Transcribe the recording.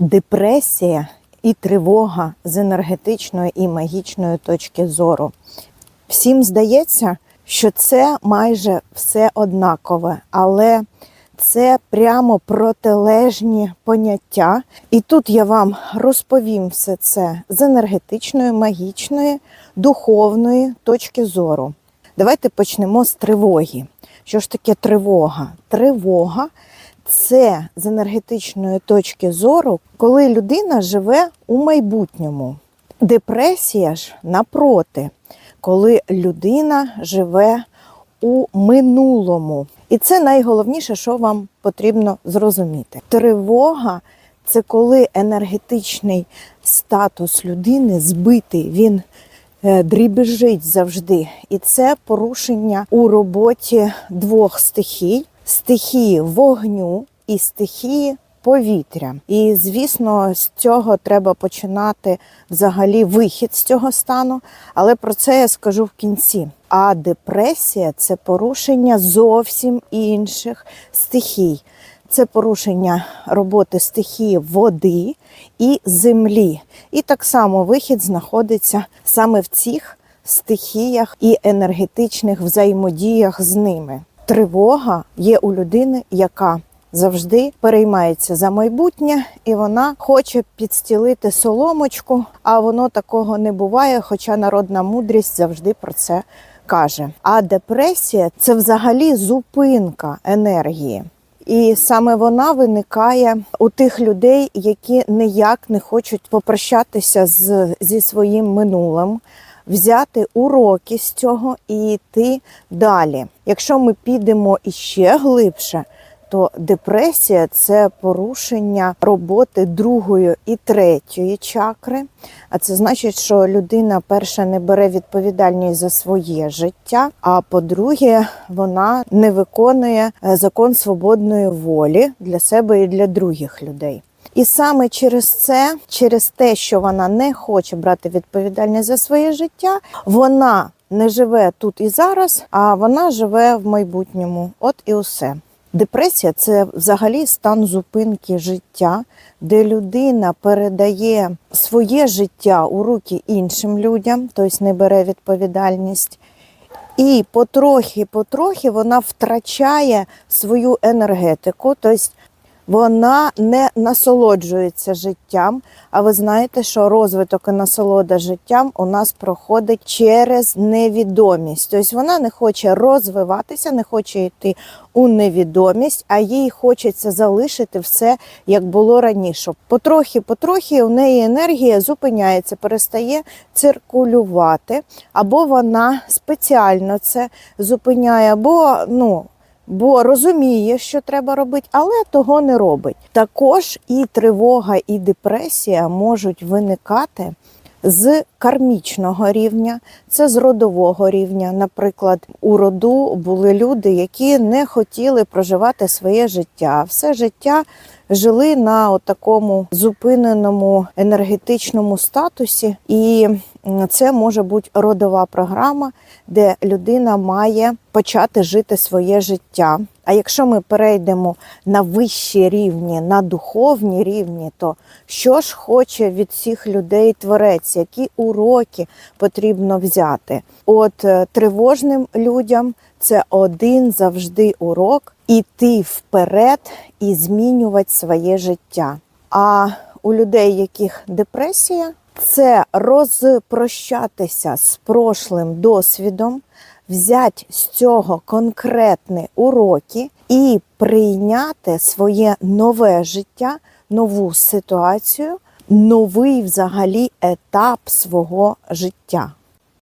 депресія і тривога з енергетичної і магічної точки зору. Всім здається, що це майже все однакове, але це прямо протилежні поняття. І тут я вам розповім все це з енергетичної, магічної, духовної точки зору. Давайте почнемо з тривоги. Що ж таке тривога? Тривога це з енергетичної точки зору, коли людина живе у майбутньому. Депресія ж напроти, коли людина живе у минулому. І це найголовніше, що вам потрібно зрозуміти. Тривога це коли енергетичний статус людини збитий, він дрібежить завжди. І це порушення у роботі двох стихій: стихії вогню і стихії повітря. І звісно, з цього треба починати взагалі вихід з цього стану, але про це я скажу в кінці. А депресія це порушення зовсім інших стихій. Це порушення роботи стихії води і землі. І так само вихід знаходиться саме в цих стихіях і енергетичних взаємодіях з ними. Тривога є у людини, яка завжди переймається за майбутнє, і вона хоче підстілити соломочку, а воно такого не буває, хоча народна мудрість завжди про це каже. А депресія це взагалі зупинка енергії. І саме вона виникає у тих людей, які ніяк не хочуть попрощатися з, зі своїм минулим, взяти уроки з цього і йти далі. Якщо ми підемо іще глибше, то депресія це порушення роботи другої і третьої чакри. А це значить, що людина перша не бере відповідальність за своє життя. А по-друге, вона не виконує е, закон свободної волі для себе і для других людей. І саме через це, через те, що вона не хоче брати відповідальність за своє життя, вона не живе тут і зараз, а вона живе в майбутньому. От і усе. Депресія це взагалі стан зупинки життя, де людина передає своє життя у руки іншим людям, тобто не бере відповідальність. І потрохи-потрохи вона втрачає свою енергетику, тобто вона не насолоджується життям. А ви знаєте, що розвиток і насолода життям у нас проходить через невідомість. Тобто вона не хоче розвиватися, не хоче йти у невідомість, а їй хочеться залишити все, як було раніше. Потрохи-потрохи у неї енергія зупиняється, перестає циркулювати, або вона спеціально це зупиняє, або ну бо розуміє, що треба робити, але того не робить. Також і тривога, і депресія можуть виникати. З кармічного рівня, це з родового рівня. Наприклад, у роду були люди, які не хотіли проживати своє життя. Все життя жили на такому зупиненому енергетичному статусі, і це може бути родова програма, де людина має почати жити своє життя. А якщо ми перейдемо на вищі рівні, на духовні рівні, то що ж хоче від всіх людей творець, які уроки потрібно взяти? От е, тривожним людям це один завжди урок іти вперед і змінювати своє життя. А у людей, яких депресія, це розпрощатися з прошлим досвідом, взяти з цього конкретні уроки і прийняти своє нове життя, нову ситуацію, новий взагалі етап свого життя.